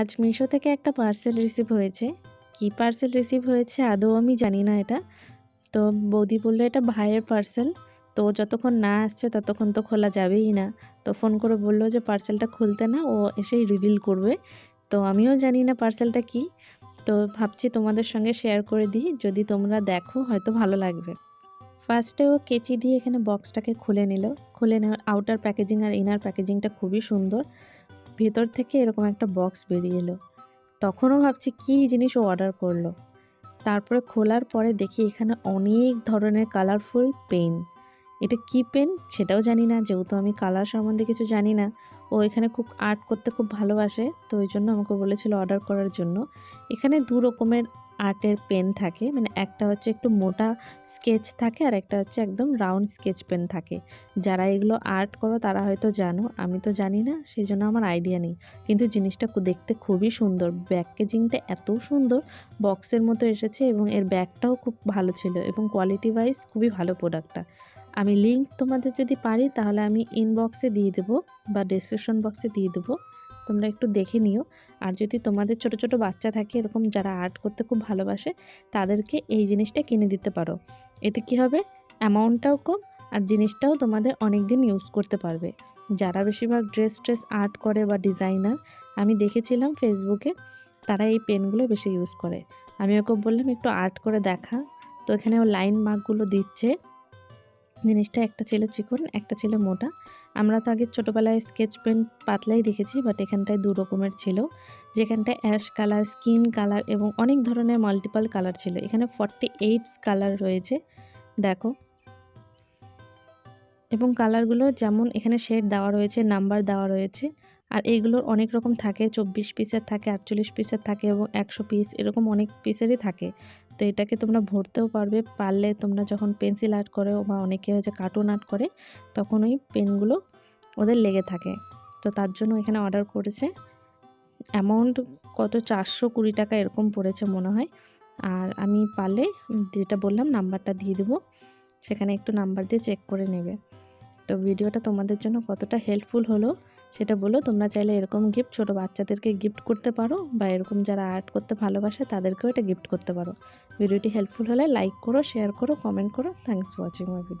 আজ মিশো থেকে একটা পার্সেল রিসিভ হয়েছে। কি পার্সেল রিসিভ হয়েছে আদৌ আমি জানি না এটা। তো বৌদি বলল, এটা ভাইয়ের পার্সেল তো যতক্ষণ না আসছে ততক্ষণ তো খোলা যাবেই না। তো ফোন করে বলল যে পার্সেলটা খুলতে না, ও এসেই রিভিল করবে। তো আমিও জানি না পার্সেলটা কি। তো ভাবছি তোমাদের সঙ্গে শেয়ার করে দিই, যদি তোমরা দেখো হয়তো ভালো লাগবে। ফার্স্টে ও কেচি দিয়ে এখানে বক্সটাকে খুলে নিল। খুলে নেওয়ার আউটার প্যাকেজিং আর ইনার প্যাকেজিংটা খুবই সুন্দর। ভেতর থেকে এরকম একটা বক্স বেরিয়ে এলো। তখনও ভাবছি কী জিনিস ও অর্ডার করল। তারপরে খোলার পরে দেখি এখানে অনেক ধরনের কালারফুল পেন এটা কি পেন সেটাও জানি না, যেহেতু আমি কালার সম্বন্ধে কিছু জানি না। ও এখানে খুব আর্ট করতে খুব ভালোবাসে, তো ওই জন্য আমাকে বলেছিল অর্ডার করার জন্য। এখানে দু রকমের আর্টের পেন থাকে মানে একটা হচ্ছে একটু মোটা স্কেচ থাকে আর একটা হচ্ছে একদম রাউন্ড স্কেচ পেন থাকে। যারা এগুলো আর্ট করো তারা হয়তো জানো, আমি তো জানি না সেই জন্য আমার আইডিয়া নেই। কিন্তু জিনিসটা দেখতে খুবই সুন্দর, প্যাকেজিংটা এত সুন্দর, বক্সের মতো এসেছে এবং এর ব্যাগটাও খুব ভালো ছিল এবং কোয়ালিটি ওয়াইজ খুবই ভালো প্রোডাক্টটা। আমি লিঙ্ক তোমাদের যদি পারি তাহলে আমি ইনবক্সে দিয়ে দেবো বা ডিসক্রিপশন বক্সে দিয়ে দেবো। তোমরা একটু দেখে নিও। আর যদি তোমাদের ছোট ছোট বাচ্চা থাকে, এরকম যারা আর্ট করতে খুব ভালোবাসে, তাদেরকে এই জিনিসটা কিনে দিতে পারো। এতে কি হবে? অ্যামাউন্টটাও কম আর জিনিসটাও তোমাদের অনেক দিন ইউজ করতে পারবে। যারা বেশিরভাগ ড্রেস ট্রেস আর্ট করে বা ডিজাইনার আমি দেখেছিলাম ফেসবুকে তারা এই পেনগুলো বেশি ইউজ করে। আমি ওকে বললাম, একটু আর্ট করে দেখা। তো এখানে ও লাইন মার্কগুলো দিচ্ছে। জিনিসটা একটা ছিল চিকন, একটা ছিল মোটা। আমরা তো আগে ছোটোবেলায় স্কেচ পেন পাতলাই দেখেছি বাট এখানটায় দু রকমের ছিল। যেখানটায় অ্যাশ কালার, স্কিন কালার এবং অনেক ধরনের মাল্টিপাল কালার ছিল। এখানে ফর্টি এইট কালার রয়েছে, দেখো। এবং কালারগুলো যেমন এখানে শেড দেওয়া রয়েছে নাম্বার দেওয়া রয়েছে আর এইগুলোর অনেক রকম থাকে, চব্বিশ পিসের থাকে, আটচল্লিশ পিসের থাকে এবং একশো পিস, এরকম অনেক পিসেরই থাকে। তো এটাকে তোমরা ভরতেও পারবে, পারলে তোমরা যখন পেন্সিল আর্ট করো বা অনেকে হচ্ছে কার্টুন আর্ট করে, তখন ওই পেনগুলো ওদের লেগে থাকে। তো তার জন্য এখানে অর্ডার করেছে। অ্যামাউন্ট কত? চারশো কুড়ি টাকা এরকম পড়েছে মনে হয়। আর আমি পারলে যেটা বললাম নাম্বারটা দিয়ে দেবো, সেখানে একটু নাম্বার দিয়ে চেক করে নেবে। তো ভিডিওটা তোমাদের জন্য কতটা হেল্পফুল হলো সেটা বলো, তোমরা চাইলে এরকম গিফট ছোটো বাচ্চাদেরকে গিফট করতে পারো বা এরকম যারা আর্ট করতে ভালোবাসে তাদেরকেও এটা গিফট করতে পারো। ভিডিওটি হেল্পফুল হলে লাইক করো শেয়ার করো কমেন্ট করো। Thanks watching my video